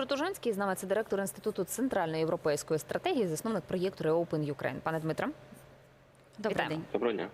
Дмитро Тужанський з нами це директор інституту центральної європейської стратегії, засновник проєкту Reopen Ukraine. Пане Дмитро, Добрий Вітаємо. день. Доброго дня.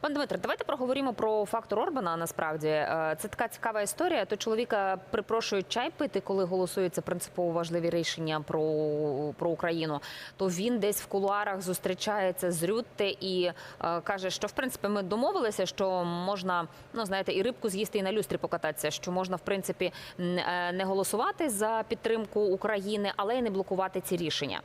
Пане Дмитро, давайте проговоримо про фактор Орбана. Насправді Е, це така цікава історія. То чоловіка припрошують чай пити, коли голосуються принципово важливі рішення про, про Україну. То він десь в кулуарах зустрічається з Рютте і е, каже, що в принципі ми домовилися, що можна, ну знаєте, і рибку з'їсти, і на люстрі покататися. Що можна в принципі е, не голосувати за підтримку України, але й не блокувати ці рішення.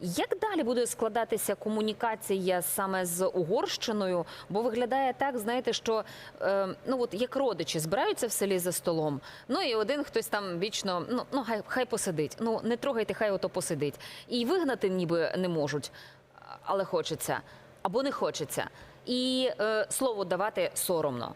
Як далі буде складатися комунікація саме з Угорщиною? Бо виглядає так, знаєте, що е, ну от як родичі збираються в селі за столом. Ну і один хтось там вічно, ну ну хай хай посидить. Ну не трогайте, хай ото посидить. І вигнати ніби не можуть, але хочеться або не хочеться. І е, слово давати соромно.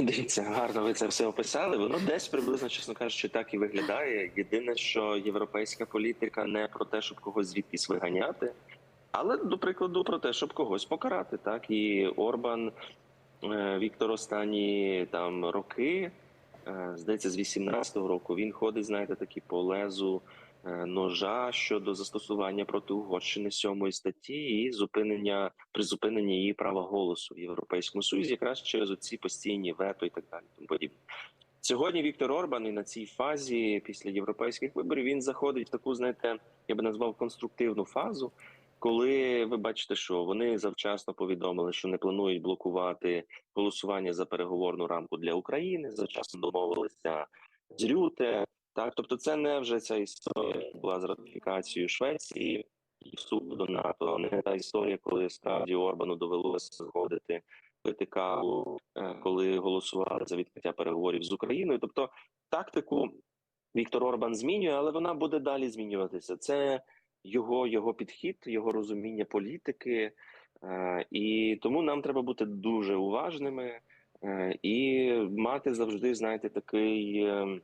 Дивіться, гарно ви це все описали. Воно десь приблизно, чесно кажучи, так і виглядає. Єдине, що європейська політика не про те, щоб когось звідкись виганяти, але до прикладу про те, щоб когось покарати. Так і Орбан е, Віктор останні там роки, е, здається, з 18-го року він ходить, знаєте, такі по лезу е, ножа щодо застосування проти Угорщини сьомої статті і зупинення призупинення її права голосу в Європейському Союзі, якраз через оці постійні вето і так далі. Тому подібне. Сьогодні Віктор Орбан і на цій фазі після європейських виборів він заходить в таку, знаєте, я би назвав конструктивну фазу. Коли ви бачите, що вони завчасно повідомили, що не планують блокувати голосування за переговорну рамку для України, завчасно домовилися з Рюте. Так, тобто, це не вже ця історія була з ратифікацією Швеції і вступу до НАТО, не та історія, коли справді Орбану довелося згодити каву, е, коли голосували за відкриття переговорів з Україною. Тобто тактику Віктор Орбан змінює, але вона буде далі змінюватися. Це його, його підхід, його розуміння політики, Е, і тому нам треба бути дуже уважними е, і мати завжди, знаєте, такий. е,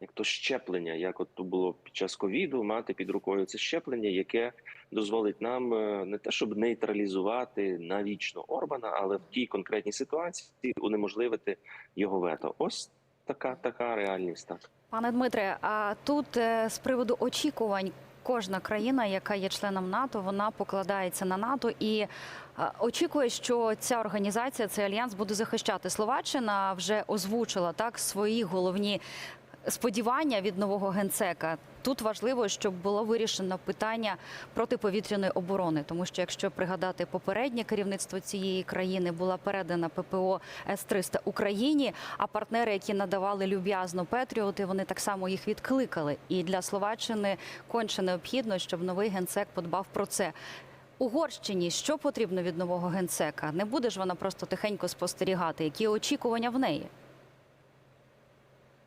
Як то щеплення, як от було під час ковіду, мати під рукою це щеплення, яке дозволить нам не те, щоб нейтралізувати навічно Орбана, але в тій конкретній ситуації унеможливити його вето. Ось така така реальність. Так Пане Дмитре, а тут з приводу очікувань. Кожна країна, яка є членом НАТО, вона покладається на НАТО і е, очікує, що ця організація, цей альянс буде захищати. Словаччина вже озвучила так свої головні сподівання від нового генсека. Тут важливо, щоб було вирішено питання протиповітряної оборони, тому що якщо пригадати попереднє керівництво цієї країни, була передана ППО С-300 Україні, а партнери, які надавали люб'язно Петріоти, вони так само їх відкликали. І для Словаччини конче необхідно, щоб новий генсек подбав про це. Угорщині що потрібно від нового генсека? Не буде ж вона просто тихенько спостерігати, які очікування в неї?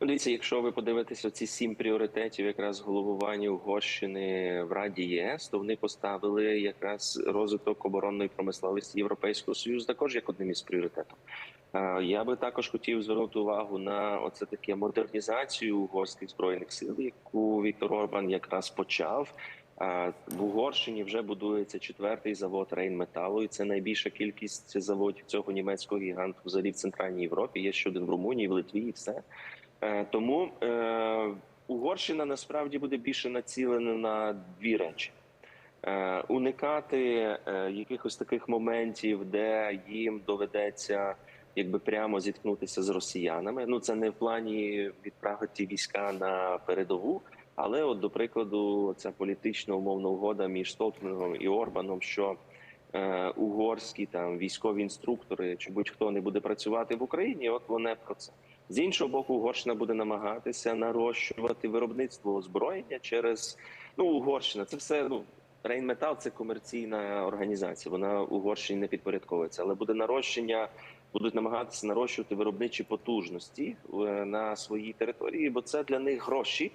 Ну, Дивіться, якщо ви подивитеся ці сім пріоритетів, якраз головування Угорщини в Раді ЄС, то вони поставили якраз розвиток оборонної промисловості Європейського Союзу також як одним із пріоритетів. Е, Я би також хотів звернути увагу на оце таке модернізацію угорських збройних сил, яку Віктор Орбан якраз почав. Е, В Угорщині вже будується четвертий завод Рейнметалу, і це найбільша кількість заводів цього німецького гіганту взагалі в центральній Європі. Є ще один в Румунії, в Литві, і все. Е, Тому е, Угорщина насправді буде більше націлена на дві речі: Е, уникати якихось таких моментів, де їм доведеться якби прямо зіткнутися з росіянами. Ну це не в плані відправити війська на передову. Але, от, до прикладу, ця політична умовна угода між Столтенгом і Орбаном, що е, угорські там військові інструктори чи будь-хто не буде працювати в Україні, от вони про це. З іншого боку, Угорщина буде намагатися нарощувати виробництво озброєння через ну Угорщина. Це все ну Рейнметал це комерційна організація. Вона Угорщині не підпорядковується, але буде нарощення. Будуть намагатися нарощувати виробничі потужності е, на своїй території, бо це для них гроші.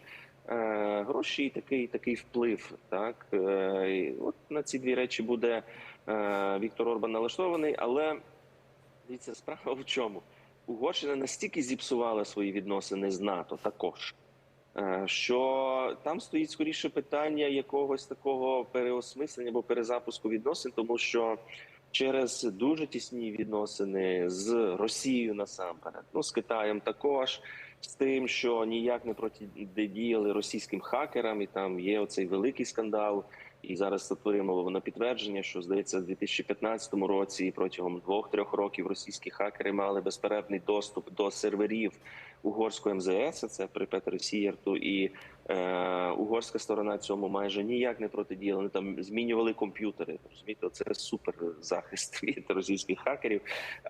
Е, Гроші і такий такий вплив. Так Е, і от на ці дві речі буде Віктор Орбан налаштований, але дивіться, справа в чому? Угорщина настільки зіпсувала свої відносини з НАТО також, е, що там стоїть скоріше питання якогось такого переосмислення або перезапуску відносин, тому що через дуже тісні відносини з Росією насамперед, ну з Китаєм також з тим, що ніяк не протидіяли російським хакерам, і там є оцей великий скандал. І зараз створюємо на підтвердження, що здається, в 2015 році протягом двох-трьох років російські хакери мали безперервний доступ до серверів угорського МЗС, це при Петері Сієрту, і е, угорська сторона цьому майже ніяк не протидіяла. Вони там змінювали комп'ютери. Розумієте, це супер захист від російських хакерів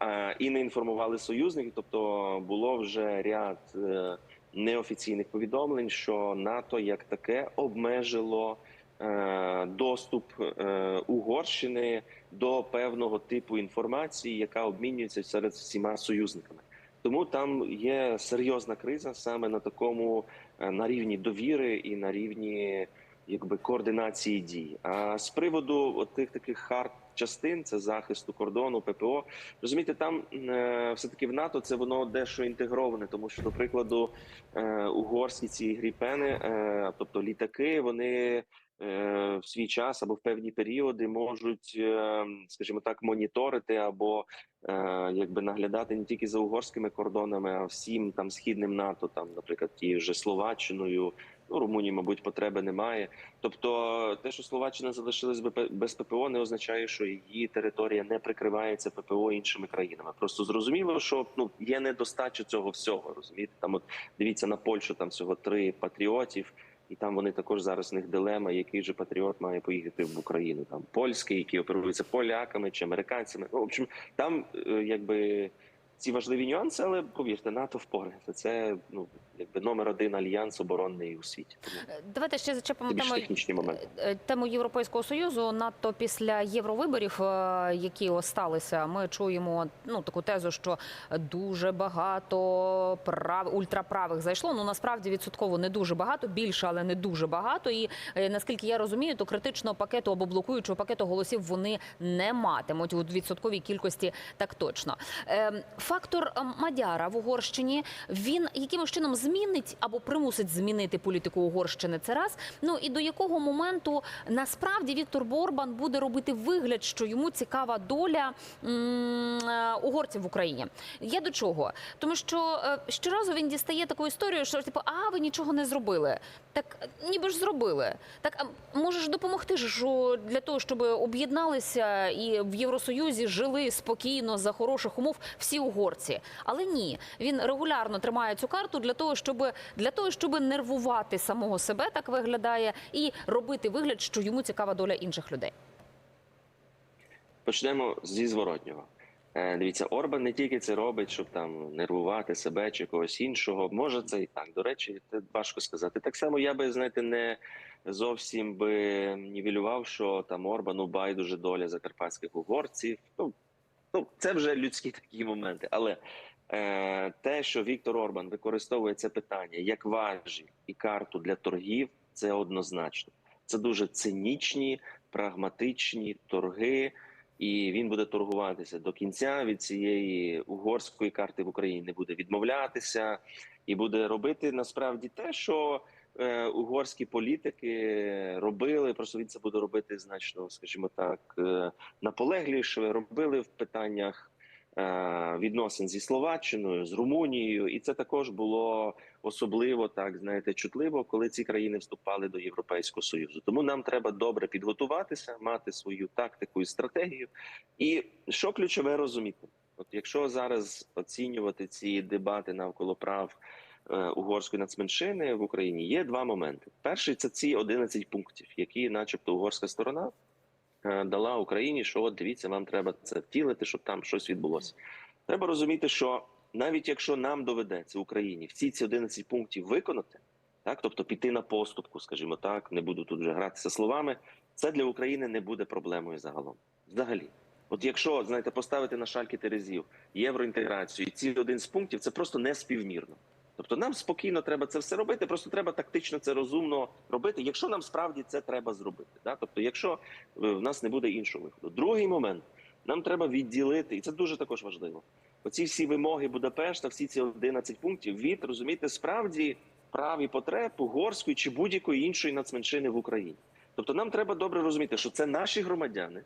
е, і не інформували союзників. Тобто було вже ряд е, неофіційних повідомлень, що НАТО як таке обмежило. Е, Доступ е, Угорщини до певного типу інформації, яка обмінюється серед всіма союзниками. Тому там є серйозна криза саме на такому е, на рівні довіри і на рівні якби координації дій. А з приводу тих таких хард частин, це захисту кордону, ППО, розумієте, там все таки в НАТО це воно дещо інтегроване, тому що, до прикладу, угорські ці гріпени, тобто літаки, вони. Е, В свій час або в певні періоди можуть, е, скажімо так, моніторити або е, якби наглядати не тільки за угорськими кордонами, а всім там східним НАТО, там, наприклад, тією же Словаччиною. Ну, Румунії, мабуть, потреби немає. Тобто, те, що Словаччина залишилась без- без ППО, не означає, що її територія не прикривається ППО іншими країнами. Просто зрозуміло, що ну є недостача цього всього. Розумієте, там от дивіться на Польщу, там всього три патріотів. І там вони також зараз в них дилема, який же патріот має поїхати в Україну. Там польський, який оперується поляками чи американцями. Ну, в общем, там е, якби ці важливі нюанси, але повірте, НАТО впорається. Це ну якби номер один альянс оборонний у світі. Тому Е, Давайте ще зачепимо тему моменти. Е, Тему Європейського союзу надто після євровиборів, е, які осталися, ми чуємо ну таку тезу, що дуже багато прав ультраправих зайшло. Ну насправді відсотково не дуже багато, більше, але не дуже багато. І е, наскільки я розумію, то критичного пакету або блокуючого пакету голосів вони не матимуть у відсотковій кількості. Так точно Е, фактор е, Мадяра в Угорщині він якимось чином змінить або примусить змінити політику Угорщини. Це раз. Ну і до якого моменту насправді Віктор Борбан буде робити вигляд, що йому цікава доля е, угорців в Україні. Я до чого? Тому що е, щоразу він дістає таку історію, що типу, а ви нічого не зробили. Так ніби ж зробили. Так а можеш допомогти ж для того, щоб об'єдналися і в Євросоюзі жили спокійно за хороших умов всі угорці. Але ні, він регулярно тримає цю карту для того, щоб для того, щоб нервувати самого себе, так виглядає, і робити вигляд, що йому цікава доля інших людей. Почнемо зі зворотнього. Е, Дивіться, Орбан не тільки це робить, щоб там нервувати себе чи когось іншого. Може, це і так. До речі, це важко сказати. Так само я би знаєте, не зовсім би нівелював, що там Орбану байдуже доля закарпатських угорців. Ну, ну це вже людські такі моменти. Але е, те, що Віктор Орбан використовує це питання як важіль і карту для торгів, це однозначно. Це дуже цинічні, прагматичні торги і він буде торгуватися до кінця від цієї угорської карти в Україні не буде відмовлятися і буде робити насправді те, що угорські політики робили. Просто він це буде робити значно, скажімо так, е, наполегливіше. Робили в питаннях. е, Відносин зі Словаччиною, з Румунією, і це також було особливо так, знаєте, чутливо, коли ці країни вступали до Європейського союзу. Тому нам треба добре підготуватися, мати свою тактику і стратегію. І що ключове розуміти? От якщо зараз оцінювати ці дебати навколо прав е, угорської нацменшини в Україні, є два моменти. Перший це ці 11 пунктів, які, начебто, угорська сторона е, дала Україні, що от дивіться, вам треба це втілити, щоб там щось відбулося. Треба розуміти, що навіть якщо нам доведеться Україні всі ці 11 пунктів виконати, так тобто піти на поступку, скажімо так, не буду тут вже гратися словами. Це для України не буде проблемою загалом. Взагалі, от якщо знаєте, поставити на шальки терезів євроінтеграцію і ці один з пунктів, це просто не співмірно. Тобто нам спокійно треба це все робити, просто треба тактично це розумно робити, якщо нам справді це треба зробити. Да? Тобто, якщо е, в нас не буде іншого виходу. Другий момент нам треба відділити, і це дуже також важливо. Оці всі вимоги Будапешта, всі ці 11 пунктів від розумієте, справді прав і потреб угорської чи будь-якої іншої нацменшини в Україні. Тобто, нам треба добре розуміти, що це наші громадяни,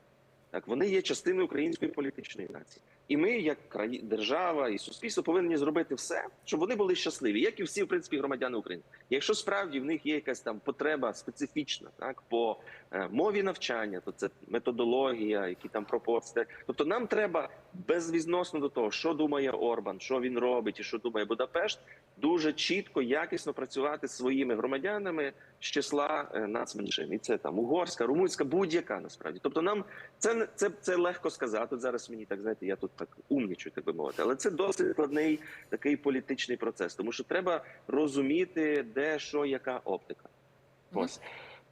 так вони є частиною української політичної нації. І ми, як держава і суспільство, повинні зробити все, щоб вони були щасливі, як і всі в принципі громадяни України. Якщо справді в них є якась там потреба специфічна, так по е, мові навчання, то це методологія, які там пропорції. Тобто нам треба безвідносно до того, що думає Орбан, що він робить і що думає Будапешт, дуже чітко, якісно працювати зі своїми громадянами з числа е, нацменшин. І це там угорська, румунська, будь-яка насправді. Тобто, нам це це, це легко сказати. От зараз мені так знаєте, я тут так умнічую, так би мовити, але це досить складний такий політичний процес, тому що треба розуміти, де що, яка оптика. Ось.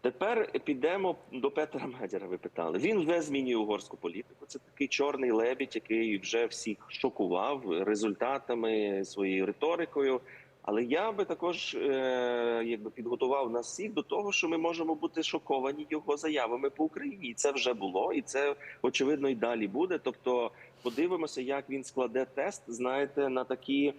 Тепер підемо до Петра Медяра. Ви питали. Він вже змінює угорську політику. Це такий чорний лебідь, який вже всіх шокував результатами своєю риторикою. Але я би також е, якби підготував нас всіх до того, що ми можемо бути шоковані його заявами по Україні. І це вже було, і це очевидно і далі буде. Тобто, подивимося, як він складе тест. Знаєте, на такі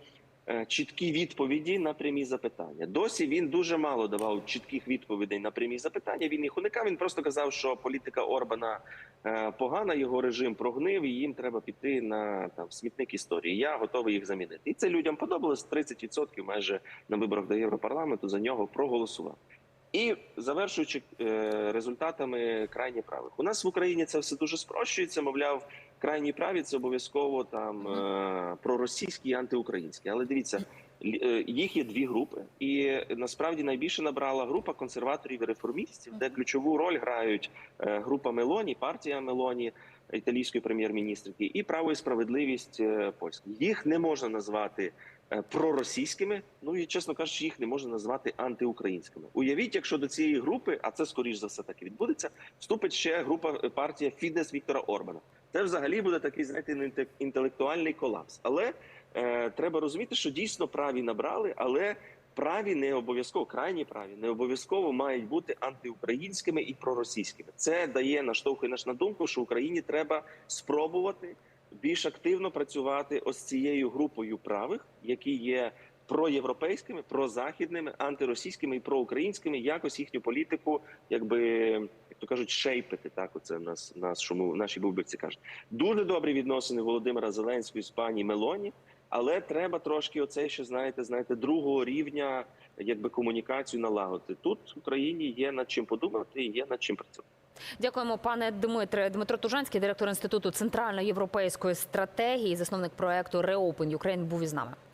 чіткі відповіді на прямі запитання. Досі він дуже мало давав чітких відповідей на прямі запитання. Він їх уникав. Він просто казав, що політика Орбана е, погана, його режим прогнив, і їм треба піти на там смітник історії. Я готовий їх замінити. І це людям подобалось. 30% майже на виборах до Європарламенту за нього проголосував. І завершуючи е, результатами крайні правих, у нас в Україні це все дуже спрощується. Мовляв, крайні праві це обов'язково там е, проросійські і антиукраїнські. Але дивіться, е, їх є дві групи, і насправді найбільше набрала група консерваторів і реформістів, де ключову роль грають е, група Мелоні, партія Мелоні, італійської прем'єр-міністрки, і право і справедливість польської. Їх не можна назвати проросійськими. Ну і чесно кажучи, їх не можна назвати антиукраїнськими. Уявіть, якщо до цієї групи, а це скоріш за все так і відбудеться, вступить ще група партія Фідес Віктора Орбана. Це взагалі буде такий знаєте, інтелектуальний колапс. Але е, треба розуміти, що дійсно праві набрали, але праві не обов'язково, крайні праві не обов'язково мають бути антиукраїнськими і проросійськими. Це дає наштовхує нас на думку, що Україні треба спробувати більш активно працювати ось цією групою правих, які є проєвропейськими, прозахідними, антиросійськими і проукраїнськими, якось їхню політику, якби кажуть, шейпити. Так, оце в нас нас, що ми в нашій буберці кажуть. Дуже добрі відносини Володимира Зеленського з пані Мелоні. Але треба трошки оцей ще знаєте, знаєте, другого рівня, якби комунікацію налагодити. Тут в Україні є над чим подумати, і є над чим працювати. Дякуємо, пане Дмитре. Дмитро Тужанський, директор інституту центральноєвропейської стратегії, засновник проекту Reopen Ukraine, був із нами.